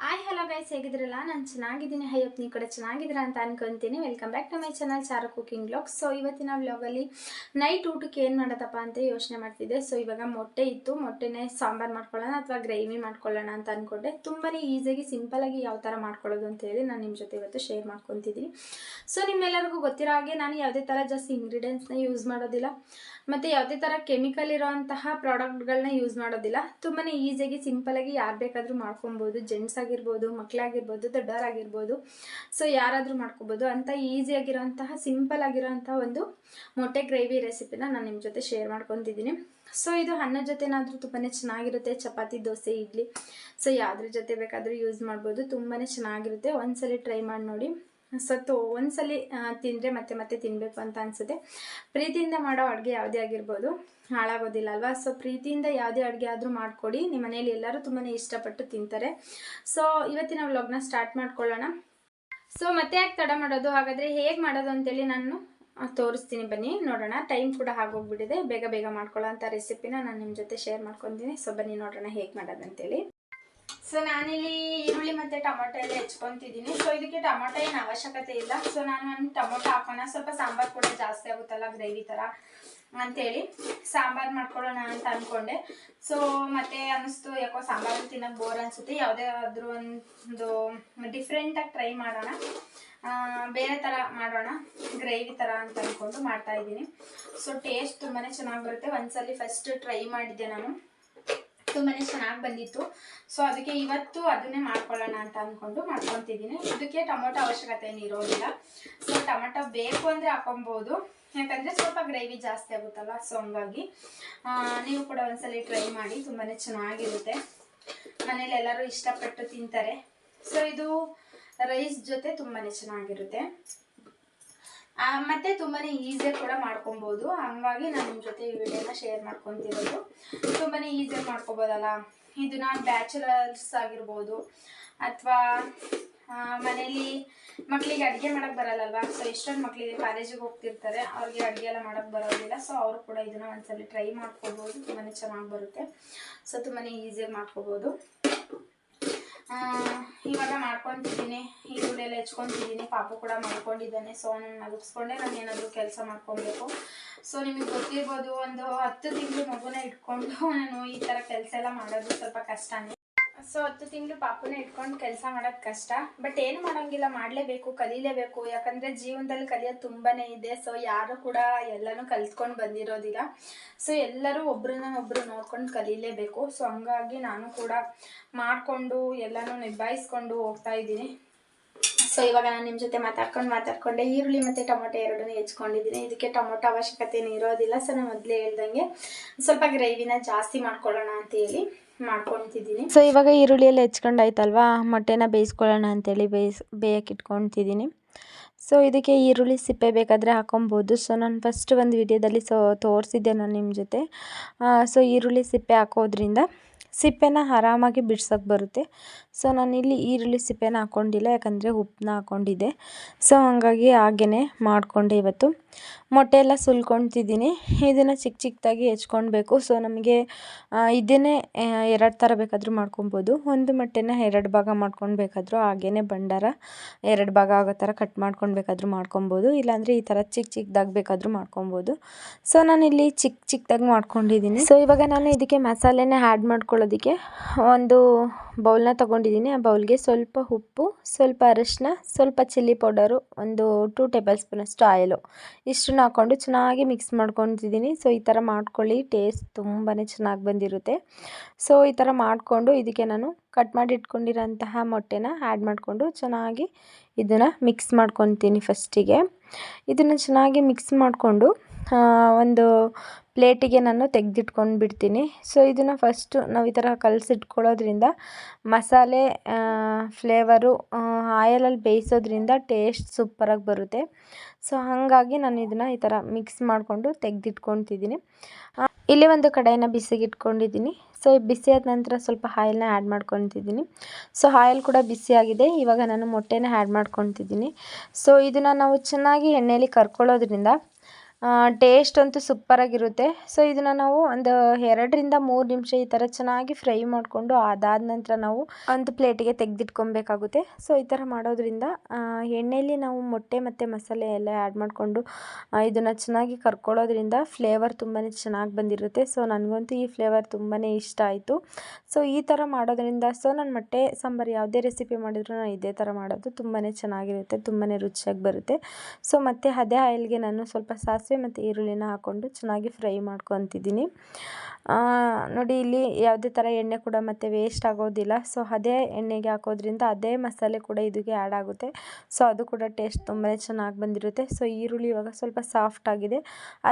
I hello guys ಹೇಗಿದ್ರಲ್ಲ ನಾನು ಚೆನ್ನಾಗಿದ್ದೀನಿ. ಹೈಯಪ್ ನೀವು ಕೂಡ ಚೆನ್ನಾಗಿದ್ದೀರಾ ಅಂತ ಅನ್ಕೊಂತೀನಿ. Welcome back to my channel Charu cooking blog so ಇವತ್ತಿನ ವ್ಲಾಗಲ್ಲಿ ನೈಟ್ ಊಟಕ್ಕೆ ಏನು ಮಾಡೋದಪ್ಪ ಅಂತ ಯೋಚನೆ ಮಾಡ್ತಿದ್ದೆ. ಸೊ ಇವಾಗ ಮೊಟ್ಟೆ ಇತ್ತು. ಮೊಟ್ಟೆನೇ ಸಾಂಬಾರು ಮಾಡ್ಕೊಳ್ಳೋಣ ಅಥವಾ ಗ್ರೇವಿ ಮಾಡ್ಕೊಳ್ಳೋಣ ಅಂತ ಅಂದ್ಕೊಂಡೆ ತುಂಬಾ ಈಸಿಯಾಗಿ ಸಿಂಪಲಾಗಿ ಯಾವ ಥರ ಮಾಡ್ಕೊಳ್ಳೋದು ಅಂತ ಹೇಳಿ ನಾನು ನಿಮ್ಮ ಜೊತೆ ಇವತ್ತು ಶೇರ್ ಮಾಡ್ಕೊತಿದ್ದೀನಿ. ಸೊ ನಿಮ್ಮೆಲ್ಲರಿಗೂ ಗೊತ್ತಿರೋ ಹಾಗೆ ನಾನು ಯಾವುದೇ ಥರ ಜಾಸ್ತಿ ಇಂಗ್ರೀಡಿಯೆಂಟ್ಸ್ನ ಯೂಸ್ ಮಾಡೋದಿಲ್ಲ. ಮತ್ತು ಯಾವುದೇ ಥರ ಕೆಮಿಕಲ್ ಇರೋವಂತಹ ಪ್ರಾಡಕ್ಟ್ಗಳನ್ನ ಯೂಸ್ ಮಾಡೋದಿಲ್ಲ. ತುಂಬಾ ಈಸಿಯಾಗಿ ಸಿಂಪಲಾಗಿ ಯಾರು ಬೇಕಾದರೂ ಮಾಡ್ಕೊಬೋದು. ಜೆಂಟ್ಸ್ ಆಗಿರ್ಬೋದು ಮಕ್ಕಳಾಗಿರ್ಬೋದು ದೊಡ್ಡವರಾಗಿರ್ಬೋದು. ಸೊ ಯಾರಾದರೂ ಮಾಡ್ಕೋಬೋದು ಅಂತ ಈಸಿಯಾಗಿರೋಂತಹ ಸಿಂಪಲ್ ಆಗಿರೋಂಥ ಒಂದು ಮೊಟ್ಟೆ ಗ್ರೇವಿ ರೆಸಿಪಿನ ನಾನು ನಿಮ್ಮ ಜೊತೆ ಶೇರ್ ಮಾಡ್ಕೊತಿದ್ದೀನಿ ಸೊ ಇದು ಅನ್ನ ಜೊತೆನಾದರೂ ತುಂಬಾ ಚೆನ್ನಾಗಿರುತ್ತೆ. ಚಪಾತಿ, ದೋಸೆ, ಇಡ್ಲಿ. ಸೊ ಯಾವ್ದ್ರ ಜೊತೆ ಬೇಕಾದರೂ ಯೂಸ್ ಮಾಡ್ಬೋದು. ತುಂಬಾ ಚೆನ್ನಾಗಿರುತ್ತೆ. ಒಂದ್ಸಲಿ ಟ್ರೈ ಮಾಡಿ ನೋಡಿ. ಸತ್ತು ಒಂದ್ಸಲಿ ತಿಂದರೆ ಮತ್ತೆ ಮತ್ತೆ ತಿನ್ನಬೇಕು ಅಂತ ಅನ್ಸುತ್ತೆ. ಪ್ರೀತಿಯಿಂದ ಮಾಡೋ ಅಡುಗೆ ಯಾವುದೇ ಆಗಿರ್ಬೋದು, ಹಾಳಾಗೋದಿಲ್ಲ ಅಲ್ವಾ? ಸೊ ಪ್ರೀತಿಯಿಂದ ಯಾವುದೇ ಅಡುಗೆ ಆದರೂ ಮಾಡಿಕೊಡಿ. ನಿಮ್ಮ ಮನೇಲಿ ಎಲ್ಲರೂ ತುಂಬಾ ಇಷ್ಟಪಟ್ಟು ತಿಂತಾರೆ. ಸೊ ಇವತ್ತಿನ ವ್ಲಾಗ್ನ ಸ್ಟಾರ್ಟ್ ಮಾಡ್ಕೊಳ್ಳೋಣ. ಸೊ ಮತ್ತೆ ಯಾಕೆ ತಡ ಮಾಡೋದು? ಹಾಗಾದರೆ ಹೇಗೆ ಮಾಡೋದು ಅಂತೇಳಿ ನಾನು ತೋರಿಸ್ತೀನಿ ಬನ್ನಿ. ನೋಡೋಣ. ಟೈಮ್ ಕೂಡ ಆಗೋಗ್ಬಿಟ್ಟಿದೆ. ಬೇಗ ಬೇಗ ಮಾಡ್ಕೊಳ್ಳೋ ಅಂಥ ರೆಸಿಪಿನ ನಾನು ನಿಮ್ಮ ಜೊತೆ ಶೇರ್ ಮಾಡ್ಕೊತೀನಿ. ಸೊ ಬನ್ನಿ ನೋಡೋಣ ಹೇಗೆ ಮಾಡೋದಂತೇಳಿ. ಸೊ ನಾನಿಲ್ಲಿ ಈರುಳ್ಳಿ ಮತ್ತೆ ಟೊಮೊಟೊ ಎಲ್ಲ ಹೆಚ್ಕೊಂತಿದ್ದೀನಿ. ಸೊ ಇದಕ್ಕೆ ಟೊಮೊಟೊ ಏನು ಅವಶ್ಯಕತೆ ಇಲ್ಲ. ಸೊ ನಾನು ಒಂದು ಟೊಮೊಟೊ ಹಾಕೋಣ. ಸ್ವಲ್ಪ ಸಾಂಬಾರು ಕೂಡ ಜಾಸ್ತಿ ಆಗುತ್ತಲ್ಲ, ಗ್ರೇವಿ ಥರ ಅಂತೇಳಿ. ಸಾಂಬಾರು ಮಾಡ್ಕೊಳ್ಳೋಣ ಅಂತ ಅಂದ್ಕೊಂಡೆ ಸೊ ಮತ್ತೆ ಅನ್ನಿಸ್ತು ಯಾಕೋ ಸಾಂಬಾರು ತಿನ್ನೋಕೆ ಬೋರ್ ಅನಿಸುತ್ತೆ. ಯಾವುದೇ ಆದರೂ ಒಂದು ಡಿಫ್ರೆಂಟಾಗಿ ಟ್ರೈ ಮಾಡೋಣ. ಬೇರೆ ಥರ ಮಾಡೋಣ. ಗ್ರೇವಿ ಥರ ಅಂತ ಅಂದ್ಕೊಂಡು ಮಾಡ್ತಾ ಇದ್ದೀನಿ. ಸೊ ಟೇಸ್ಟ್ ತುಂಬಾ ಚೆನ್ನಾಗಿ ಬರುತ್ತೆ. ಒಂದ್ಸಲಿ ಫಸ್ಟ್ ಟ್ರೈ ಮಾಡಿದ್ದೆ ನಾನು. ತುಂಬಾ ಚೆನ್ನಾಗಿ ಬಂದಿತ್ತು. ಸೊ ಅದಕ್ಕೆ ಇವತ್ತು ಅದನ್ನೇ ಮಾಡ್ಕೊಳ್ಳೋಣ ಅಂತ ಅಂದ್ಕೊಂಡು ಮಾಡ್ಕೊತಿದ್ದೀನಿ. ಇದಕ್ಕೆ ಟೊಮೊಟೊ ಅವಶ್ಯಕತೆ ಏನು ಇರೋದಿಲ್ಲ. ಸೊ ಟೊಮೊಟೊ ಬೇಕು ಅಂದರೆ ಹಾಕೊಬೋದು ಯಾಕಂದರೆ ಸ್ವಲ್ಪ ಗ್ರೇವಿ ಜಾಸ್ತಿ ಆಗುತ್ತಲ್ಲ ಸೊ ಹಂಗಾಗಿ ನೀವು ಕೂಡ ಒಂದ್ಸಲ ಟ್ರೈ ಮಾಡಿ. ತುಂಬಾ ಚೆನ್ನಾಗಿರುತ್ತೆ. ಮನೇಲಿ ಎಲ್ಲರೂ ಇಷ್ಟಪಟ್ಟು ತಿಂತಾರೆ. ಸೊ ಇದು ರೈಸ್ ಜೊತೆ ತುಂಬಾ ಚೆನ್ನಾಗಿರುತ್ತೆ. ಮತ್ತೆ ತುಂಬಾನೇ ಈಸಿಯಾಗಿ ಕೂಡ ಮಾಡ್ಕೊಬೋದು. ಹಂಗಾಗಿ ನಾನು ನಿಮ್ಮ ಜೊತೆ ಈ ವಿಡಿಯೋನ ಶೇರ್ ಮಾಡ್ಕೊತಿರೋದು. ತುಂಬಾನೇ ಈಸಿಯಾಗಿ ಮಾಡ್ಕೊಬೋದಲ್ಲ? ಇದನ್ನ ಬ್ಯಾಚುಲರ್ಸ್ ಆಗಿರ್ಬೋದು. ಅಥವಾ ಮನೇಲಿ ಮಕ್ಕಳಿಗೆ ಅಡುಗೆ ಮಾಡಕ್ ಬರಲ್ಲಲ್ವಾ? ಸೊ ಎಷ್ಟೊಂದು ಮಕ್ಕಳಿಗೆ ಕಾಲೇಜಿಗೆ ಹೋಗ್ತಿರ್ತಾರೆ ಅವ್ರಿಗೆ ಅಡುಗೆ ಎಲ್ಲ ಮಾಡಕ್ ಬರೋದಿಲ್ಲ. ಸೊ ಅವರು ಕೂಡ ಇದನ್ನ ಒಂದ್ಸಲ ಟ್ರೈ ಮಾಡ್ಕೋಬಹುದು ತುಂಬಾನೇ ಚೆನ್ನಾಗಿ ಬರುತ್ತೆ. ಸೊ ತುಂಬಾನೇ ಈಸಿಯಾಗಿ ಮಾಡ್ಕೋಬೋದು. ಆ, ಇವಾಗ ಮಾಡ್ಕೊತಿದ್ದೀನಿ ಈರುಳ್ಳಿ ಎಲ್ಲ ಹೆಚ್ಕೊತಿದ್ದೀನಿ ಪಾಪು ಕೂಡ ಮಾಡ್ಕೊಂಡಿದ್ದಾನೆ. ಸೊ ನಾನು ನಗಿಸ್ಕೊಂಡೆ ನಾನು ಏನಾದರೂ ಕೆಲಸ ಮಾಡ್ಕೊಬೇಕು. ಸೊ ನಿಮಗೆ ಗೊತ್ತಿರ್ಬೋದು, ಒಂದು ಹತ್ತು ತಿಂಗಳು ಮಗುನ ಇಟ್ಕೊಂಡು ನಾನು ಈ ಥರ ಕೆಲಸ ಎಲ್ಲ ಮಾಡೋದು ಸ್ವಲ್ಪ ಕಷ್ಟನೇ. ಸೊ ಹತ್ತು ತಿಂಗಳು ಪಾಪುನ ಇಟ್ಕೊಂಡು ಕೆಲಸ ಮಾಡೋದು ಕಷ್ಟ. ಬಟ್ ಏನು ಮಾಡೋಂಗಿಲ್ಲ, ಮಾಡಲೇಬೇಕು, ಕಲೀಲೇಬೇಕು. ಯಾಕಂದರೆ ಜೀವನದಲ್ಲಿ ಕಲಿಯೋದು ತುಂಬಾ ಇದೆ. ಸೊ ಯಾರು ಕೂಡ ಎಲ್ಲನೂ ಕಲ್ತ್ಕೊಂಡು ಬಂದಿರೋದಿಲ್ಲ. ಸೊ ಎಲ್ಲರೂ ಒಬ್ರನ್ನ ಒಬ್ರು ನೋಡ್ಕೊಂಡು ಕಲೀಲೇಬೇಕು. ಸೊ ಹಂಗಾಗಿ ನಾನು ಕೂಡ ಮಾಡಿಕೊಂಡು, ಎಲ್ಲನೂ ನಿಭಾಯಿಸ್ಕೊಂಡು ಹೋಗ್ತಾ ಇದ್ದೀನಿ. ಸೊ ಇವಾಗ ನಾನು ನಿಮ್ಮ ಜೊತೆ ಮಾತಾಡ್ಕೊಂಡು ಮಾತಾಡ್ಕೊಂಡೆ. ಈರುಳ್ಳಿ ಮತ್ತು ಟೊಮೊಟೊ ಎರಡನ್ನೂ ಹೆಚ್ಕೊಂಡಿದ್ದೀನಿ. ಇದಕ್ಕೆ ಟೊಮೊಟೊ ಅವಶ್ಯಕತೆ ಇರೋದಿಲ್ಲ. ಸೊ ನಾನು ಮೊದಲೇ ಹೇಳ್ದಂಗೆ ಸ್ವಲ್ಪ ಗ್ರೇವಿನ ಜಾಸ್ತಿ ಮಾಡ್ಕೊಳ್ಳೋಣ ಅಂತ ಹೇಳಿ. ಸೊ ಇವಾಗ ಈರುಳ್ಳಿಯಲ್ಲಿ ಹೆಚ್ಕೊಂಡಾಯ್ತಲ್ವಾ ಮೊಟ್ಟೆನ ಬೇಯಿಸ್ಕೊಳ್ಳೋಣ ಅಂತೇಳಿ ಬೇಯಿಸ್, ಬೇಯಕ್ಕೆ ಇಟ್ಕೊತಿದ್ದೀನಿ. ಸೊ ಇದಕ್ಕೆ ಈರುಳ್ಳಿ ಸಿಪ್ಪೆ ಬೇಕಾದರೆ ಹಾಕೊಬೋದು ಸೊ ನಾನು ಫಸ್ಟ್ ಒಂದು ವಿಡಿಯೋದಲ್ಲಿ ಸೊ, ತೋರಿಸಿದ್ದೆ ನಾನು ನಿಮ್ಮ ಜೊತೆ. ಸೊ ಈರುಳ್ಳಿ ಸಿಪ್ಪೆ ಹಾಕೋದ್ರಿಂದ ಸಿಪ್ಪೆನ ಆರಾಮಾಗಿ ಬಿಡ್ಸೋಕ್ಕೆ ಬರುತ್ತೆ. ಸೊ, ನಾನಿಲ್ಲಿ ಈರುಳ್ಳಿ ಸಿಪ್ಪೆನ ಹಾಕ್ಕೊಂಡಿಲ್ಲ ಯಾಕಂದರೆ ಉಪ್ಪನ್ನ ಹಾಕ್ಕೊಂಡಿದ್ದೆ ಸೊ, ಹಾಗಾಗಿ ಹಾಗೇ ಮಾಡಿಕೊಂಡೆ ಇವತ್ತು. ಮೊಟ್ಟೆ ಎಲ್ಲ ಸುಲ್ಕೊತಿದ್ದೀನಿ. ಇದನ್ನು ಚಿಕ್ಕ ಚಿಕ್ಕದಾಗಿ ಹೆಚ್ಕೊಳ್ಬೇಕು ಸೊ, ನಮಗೆ ಇದನ್ನೇ ಎರಡು ಥರ ಬೇಕಾದರೂ ಮಾಡ್ಕೊಬೋದು ಒಂದು ಮೊಟ್ಟೆನ ಎರಡು ಭಾಗ ಮಾಡ್ಕೊಳ್ಬೇಕಾದ್ರೂ ಹಾಗೆಯೇ ಹಾಗೇ ಭಂಡಾರ ಎರಡು ಭಾಗ ಆಗೋ ಥರ ಕಟ್ ಮಾಡ್ಕೊಳ್ಬೇಕಾದ್ರೂ ಬೇಕಾದರೂ ಮಾಡ್ಕೊಬೋದು ಇಲ್ಲಾಂದರೆ ಈ ಥರ ಚಿಕ್ಕ ಚಿಕ್ಕದಾಗಿ ಬೇಕಾದರೂ ಮಾಡ್ಕೊಬೋದು ಸೊ, ನಾನಿಲ್ಲಿ ಚಿಕ್ಕ ಚಿಕ್ಕದಾಗಿ ಮಾಡ್ಕೊಂಡಿದ್ದೀನಿ. ಸೊ, ಇವಾಗ ನಾನು ಇದಕ್ಕೆ ಮಸಾಲೆನೇ ಆ್ಯಡ್ ಮಾಡ್ಕೊಳ್ಳೋದಕ್ಕೆ ಒಂದು ಬೌಲನ್ನ ತೊಗೊಂಡಿದ್ದೀನಿ. ಆ ಬೌಲ್ಗೆ ಸ್ವಲ್ಪ ಉಪ್ಪು, ಸ್ವಲ್ಪ ಅರಶಿನ, ಸ್ವಲ್ಪ ಚಿಲ್ಲಿ ಪೌಡರು, ಒಂದು ಟೂ ಟೇಬಲ್ ಸ್ಪೂನಷ್ಟು ಆಯಿಲು. ಇಷ್ಟನ್ನ ಹಾಕ್ಕೊಂಡು ಚೆನ್ನಾಗಿ ಮಿಕ್ಸ್ ಮಾಡ್ಕೊತಿದ್ದೀನಿ ಸೊ, ಈ ಥರ ಮಾಡ್ಕೊಳ್ಳಿ. ಟೇಸ್ಟ್ ತುಂಬಾ ಚೆನ್ನಾಗಿ ಬಂದಿರುತ್ತೆ. ಸೊ, ಈ ಥರ ಮಾಡಿಕೊಂಡು ಇದಕ್ಕೆ ನಾನು ಕಟ್ ಮಾಡಿ ಇಟ್ಕೊಂಡಿರೋಂತಹ ಮೊಟ್ಟೆನ ಆ್ಯಡ್ ಮಾಡಿಕೊಂಡು ಚೆನ್ನಾಗಿ ಇದನ್ನು ಮಿಕ್ಸ್ ಮಾಡ್ಕೊತೀನಿ ಫಸ್ಟಿಗೆ. ಇದನ್ನು ಚೆನ್ನಾಗಿ ಮಿಕ್ಸ್ ಮಾಡಿಕೊಂಡು ಒಂದು ಪ್ಲೇಟಿಗೆ ನಾನು ತೆಗೆದಿಟ್ಕೊಂಡು ಬಿಡ್ತೀನಿ. ಸೊ ಇದನ್ನು ಫಸ್ಟು ನಾವು ಈ ಥರ ಕಲಸಿಟ್ಕೊಳ್ಳೋದ್ರಿಂದ ಮಸಾಲೆ ಫ್ಲೇವರು ಆಯಲಲ್ಲಿ ಬೇಯಿಸೋದ್ರಿಂದ ಟೇಸ್ಟ್ ಸೂಪರಾಗಿ ಬರುತ್ತೆ. ಸೊ ಹಾಗಾಗಿ ನಾನು ಇದನ್ನು ಈ ಥರ ಮಿಕ್ಸ್ ಮಾಡಿಕೊಂಡು ತೆಗೆದಿಟ್ಕೊತಿದ್ದೀನಿ ಇಲ್ಲಿ ಒಂದು ಕಡೆಯನ್ನು ಬಿಸಿಗೆ ಇಟ್ಕೊಂಡಿದ್ದೀನಿ ಸೊ ಬಿಸಿ ಆದ ನಂತರ ಸ್ವಲ್ಪ ಆಯಿಲ್ನ ಆ್ಯಡ್ ಮಾಡ್ಕೊತಿದ್ದೀನಿ ಸೊ ಆಯಿಲ್ ಕೂಡ ಬಿಸಿಯಾಗಿದೆ ಇವಾಗ ನಾನು ಮೊಟ್ಟೆನ ಆ್ಯಡ್ ಮಾಡ್ಕೊತಿದ್ದೀನಿ ಸೊ ಇದನ್ನು ನಾವು ಚೆನ್ನಾಗಿ ಎಣ್ಣೆಯಲ್ಲಿ ಕರ್ಕೊಳ್ಳೋದ್ರಿಂದ ಟೇಸ್ಟ್ ಅಂತೂ ಸೂಪರಾಗಿರುತ್ತೆ ಸೊ ಇದನ್ನು ನಾವು ಒಂದು ಎರಡರಿಂದ ಮೂರು ನಿಮಿಷ ಈ ಥರ ಚೆನ್ನಾಗಿ ಫ್ರೈ ಮಾಡಿಕೊಂಡು ಅದಾದ ನಂತರ ನಾವು ಒಂದು ಪ್ಲೇಟಿಗೆ ತೆಗೆದಿಟ್ಕೊಬೇಕಾಗುತ್ತೆ. ಸೊ ಈ ಥರ ಮಾಡೋದ್ರಿಂದ ಎಣ್ಣೆಯಲ್ಲಿ ನಾವು ಮೊಟ್ಟೆ ಮತ್ತು ಮಸಾಲೆ ಎಲ್ಲ ಆ್ಯಡ್ ಮಾಡಿಕೊಂಡು ಇದನ್ನು ಚೆನ್ನಾಗಿ ಕರ್ಕೊಳ್ಳೋದ್ರಿಂದ ಫ್ಲೇವರ್ ತುಂಬಾ ಚೆನ್ನಾಗಿ ಬಂದಿರುತ್ತೆ. ಸೊ ನನಗಂತೂ ಈ ಫ್ಲೇವರ್ ತುಂಬಾ ಇಷ್ಟ ಆಯಿತು. ಸೊ ಈ ಥರ ಮಾಡೋದ್ರಿಂದ ಸೊ ನಾನು ಮೊಟ್ಟೆ ಸಾಂಬಾರು ಯಾವುದೇ ರೆಸಿಪಿ ಮಾಡಿದ್ರು ನಾನು ಇದೇ ಥರ ಮಾಡೋದು ತುಂಬಾ ಚೆನ್ನಾಗಿರುತ್ತೆ ತುಂಬಾ ರುಚಿಯಾಗಿ ಬರುತ್ತೆ. ಸೊ ಮತ್ತು ಅದೇ ಆಯಿಲ್ಗೆ ನಾನು ಸ್ವಲ್ಪ ಸಾಸಿವೆ ಮತ್ತು ಈರುಳ್ಳಿನ ಹಾಕ್ಕೊಂಡು ಚೆನ್ನಾಗಿ ಫ್ರೈ ಮಾಡ್ಕೊತಿದ್ದೀನಿ. ನೋಡಿ ಇಲ್ಲಿ ಯಾವುದೇ ಥರ ಎಣ್ಣೆ ಕೂಡ ಮತ್ತೆ ವೇಸ್ಟ್ ಆಗೋದಿಲ್ಲ. ಸೊ ಅದೇ ಎಣ್ಣೆಗೆ ಹಾಕೋದ್ರಿಂದ ಅದೇ ಮಸಾಲೆ ಕೂಡ ಇದಕ್ಕೆ ಆ್ಯಡ್ ಆಗುತ್ತೆ. ಸೊ ಅದು ಕೂಡ ಟೇಸ್ಟ್ ತುಂಬಾ ಚೆನ್ನಾಗಿ ಬಂದಿರುತ್ತೆ. ಸೊ ಈರುಳ್ಳಿ ಇವಾಗ ಸ್ವಲ್ಪ ಸಾಫ್ಟ್ ಆಗಿದೆ.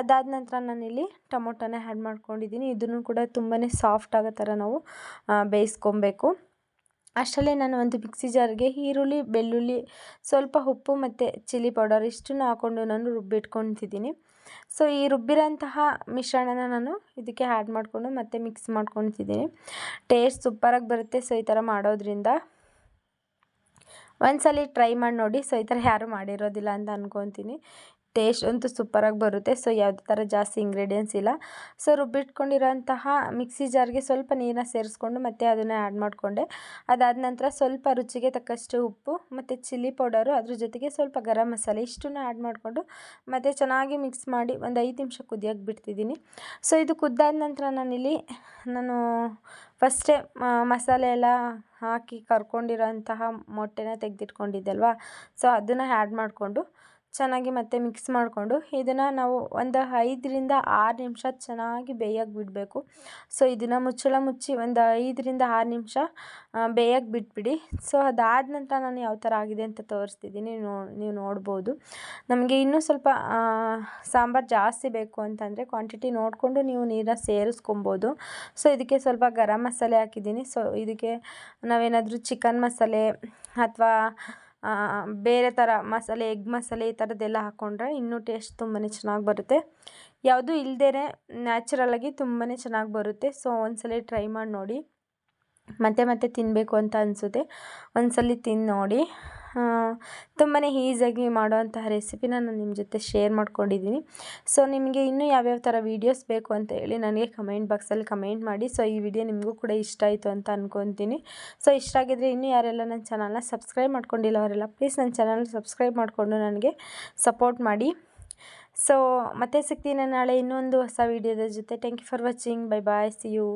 ಅದಾದ ನಂತರ ನಾನಿಲ್ಲಿ ಟೊಮೊಟೊನ ಆ್ಯಡ್ ಮಾಡ್ಕೊಂಡಿದ್ದೀನಿ. ಇದನ್ನು ಕೂಡ ತುಂಬಾ ಸಾಫ್ಟ್ ಆಗೋ ಥರ ನಾವು ಬೇಯಿಸ್ಕೊಬೇಕು. ಅಷ್ಟರಲ್ಲೇ ನಾನು ಒಂದು ಮಿಕ್ಸಿ ಜಾರ್ಗೆ ಈರುಳ್ಳಿ, ಬೆಳ್ಳುಳ್ಳಿ, ಸ್ವಲ್ಪ ಉಪ್ಪು ಮತ್ತು ಚಿಲ್ಲಿ ಪೌಡರ್ ಇಷ್ಟನ್ನು ಹಾಕ್ಕೊಂಡು ನಾನು ರುಬ್ಬಿಟ್ಕೊತಿದ್ದೀನಿ. ಸೊ ಈ ರುಬ್ಬಿರೋಂತಹ ಮಿಶ್ರಣನ ನಾನು ಇದಕ್ಕೆ ಆ್ಯಡ್ ಮಾಡಿಕೊಂಡು ಮತ್ತೆ ಮಿಕ್ಸ್ ಮಾಡ್ಕೊತಿದ್ದೀನಿ ಟೇಸ್ಟ್ ಸೂಪರಾಗಿ ಬರುತ್ತೆ ಸೊ, ಈ ಥರ ಮಾಡೋದ್ರಿಂದ. ಒಂದ್ಸಲ ಟ್ರೈ ಮಾಡಿ ನೋಡಿ ಸೊ, ಈ ಥರ ಯಾರೂ ಮಾಡಿರೋದಿಲ್ಲ ಅಂತ ಅನ್ಕೊತೀನಿ. ಟೇಸ್ಟ್ ಅಂತೂ ಸೂಪರಾಗಿ ಬರುತ್ತೆ. ಸೊ ಯಾವುದೇ ಥರ ಜಾಸ್ತಿ ಇಂಗ್ರೀಡಿಯೆಂಟ್ಸ್ ಇಲ್ಲ. ಸೊ ರುಬ್ಬಿಟ್ಕೊಂಡಿರೋಂತಹ ಮಿಕ್ಸಿ ಜಾರ್ಗೆ ಸ್ವಲ್ಪ ನೀರನ್ನ ಸೇರಿಸ್ಕೊಂಡು ಮತ್ತೆ ಅದನ್ನು ಆ್ಯಡ್ ಮಾಡಿಕೊಂಡೆ. ಅದಾದ ನಂತರ ಸ್ವಲ್ಪ ರುಚಿಗೆ ತಕ್ಕಷ್ಟು ಉಪ್ಪು ಮತ್ತು ಚಿಲ್ಲಿ ಪೌಡರು ಅದ್ರ ಜೊತೆಗೆ ಸ್ವಲ್ಪ ಗರಂ ಮಸಾಲೆ ಇಷ್ಟನ್ನು ಆ್ಯಡ್ ಮಾಡಿಕೊಂಡು ಮತ್ತು ಚೆನ್ನಾಗಿ ಮಿಕ್ಸ್ ಮಾಡಿ ಒಂದು ಐದು ನಿಮಿಷ ಕುದಿಯೋಕೆ ಬಿಡ್ತಿದ್ದೀನಿ. ಸೊ ಇದು ಕುದ್ದಾದ ನಂತರ ನಾನಿಲ್ಲಿ ನಾನು ಫಸ್ಟೇ ಮಸಾಲೆ ಎಲ್ಲ ಹಾಕಿ ಕರ್ಕೊಂಡಿರೋಂತಹ ಮೊಟ್ಟೆನ ತೆಗೆದಿಟ್ಕೊಂಡಿದ್ದೆ ಅಲ್ವಾ? ಸೊ ಅದನ್ನು ಆ್ಯಡ್ ಮಾಡಿಕೊಂಡು ಚೆನ್ನಾಗಿ ಮತ್ತೆ ಮಿಕ್ಸ್ ಮಾಡಿಕೊಂಡು ಇದನ್ನು ನಾವು ಒಂದು ಐದರಿಂದ ಆರು ನಿಮಿಷ ಚೆನ್ನಾಗಿ ಬೇಯಕ್ಕೆ ಬಿಡಬೇಕು. ಸೊ ಇದನ್ನು ಮುಚ್ಚಳ ಮುಚ್ಚಿ ಒಂದು ಐದರಿಂದ ಆರು ನಿಮಿಷ ಬೇಯಕ್ಕೆ ಬಿಟ್ಬಿಡಿ. ಸೊ ಅದಾದ ನಂತರ ನಾನು ಯಾವ ಥರ ಆಗಿದೆ ಅಂತ ತೋರಿಸ್ತಿದ್ದೀನಿ ನೋ, ನೀವು ನೋಡ್ಬೋದು. ನಮಗೆ ಇನ್ನೂ ಸ್ವಲ್ಪ ಸಾಂಬಾರು ಜಾಸ್ತಿ ಬೇಕು ಅಂತಂದರೆ ಕ್ವಾಂಟಿಟಿ ನೋಡಿಕೊಂಡು ನೀವು ನೀರನ್ನು ಸೇರಿಸ್ಕೊಬೋದು. ಸೊ ಇದಕ್ಕೆ ಸ್ವಲ್ಪ ಗರಂ ಮಸಾಲೆ ಹಾಕಿದ್ದೀನಿ. ಸೊ ಇದಕ್ಕೆ ನಾವೇನಾದರೂ ಚಿಕನ್ ಮಸಾಲೆ ಅಥವಾ ಬೇರೆ ಥರ ಮಸಾಲೆ ಎಗ್ ಮಸಾಲೆ ಈ ಥರದ್ದೆಲ್ಲ ಹಾಕ್ಕೊಂಡ್ರೆ ಇನ್ನೂ ಟೇಸ್ಟ್ ತುಂಬಾ ಚೆನ್ನಾಗಿ ಬರುತ್ತೆ. ಯಾವುದೂ ಇಲ್ದೇ ನ್ಯಾಚುರಲ್ಲಾಗಿ ತುಂಬಾ ಚೆನ್ನಾಗಿ ಬರುತ್ತೆ. ಸೊ ಒಂದ್ಸಲ ಟ್ರೈ ಮಾಡಿ ನೋಡಿ. ಮತ್ತೆ ಮತ್ತೆ ತಿನ್ನಬೇಕು ಅಂತ ಅನಿಸುತ್ತೆ. ಒಂದ್ಸಲ ತಿಂದು ನೋಡಿ. ತುಂಬಾ ಈಸಿಯಾಗಿ ಮಾಡುವಂತಹ ರೆಸಿಪಿನ ನಾನು ನಿಮ್ಮ ಜೊತೆ ಶೇರ್ ಮಾಡ್ಕೊಂಡಿದ್ದೀನಿ. ಸೊ, ನಿಮಗೆ ಇನ್ನೂ ಯಾವ್ಯಾವ ಥರ ವೀಡಿಯೋಸ್ ಬೇಕು ಅಂತ ಹೇಳಿ ನನಗೆ ಕಮೆಂಟ್ ಬಾಕ್ಸಲ್ಲಿ ಕಮೆಂಟ್ ಮಾಡಿ. ಸೊ, ಈ ವಿಡಿಯೋ ನಿಮಗೂ ಕೂಡ ಇಷ್ಟ ಆಯಿತು ಅಂತ ಅಂದ್ಕೊತೀನಿ ಸೊ, ಇಷ್ಟ ಆಗಿದ್ರೆ ಇನ್ನೂ ಯಾರೆಲ್ಲ ನನ್ನ ಚಾನಲ್ನ ಸಬ್ಸ್ಕ್ರೈಬ್ ಮಾಡ್ಕೊಂಡಿಲ್ಲ ಅವರೆಲ್ಲ ಪ್ಲೀಸ್ ನನ್ನ ಚಾನಲ್ ಸಬ್ಸ್ಕ್ರೈಬ್ ಮಾಡಿಕೊಂಡು ನನಗೆ ಸಪೋರ್ಟ್ ಮಾಡಿ. ಸೊ ಮತ್ತೆ ಸಿಗ್ತೀನಿ ನಾಳೆ ಇನ್ನೊಂದು ಹೊಸ ವೀಡಿಯೋದ ಜೊತೆ. Thank you for watching bye bye see you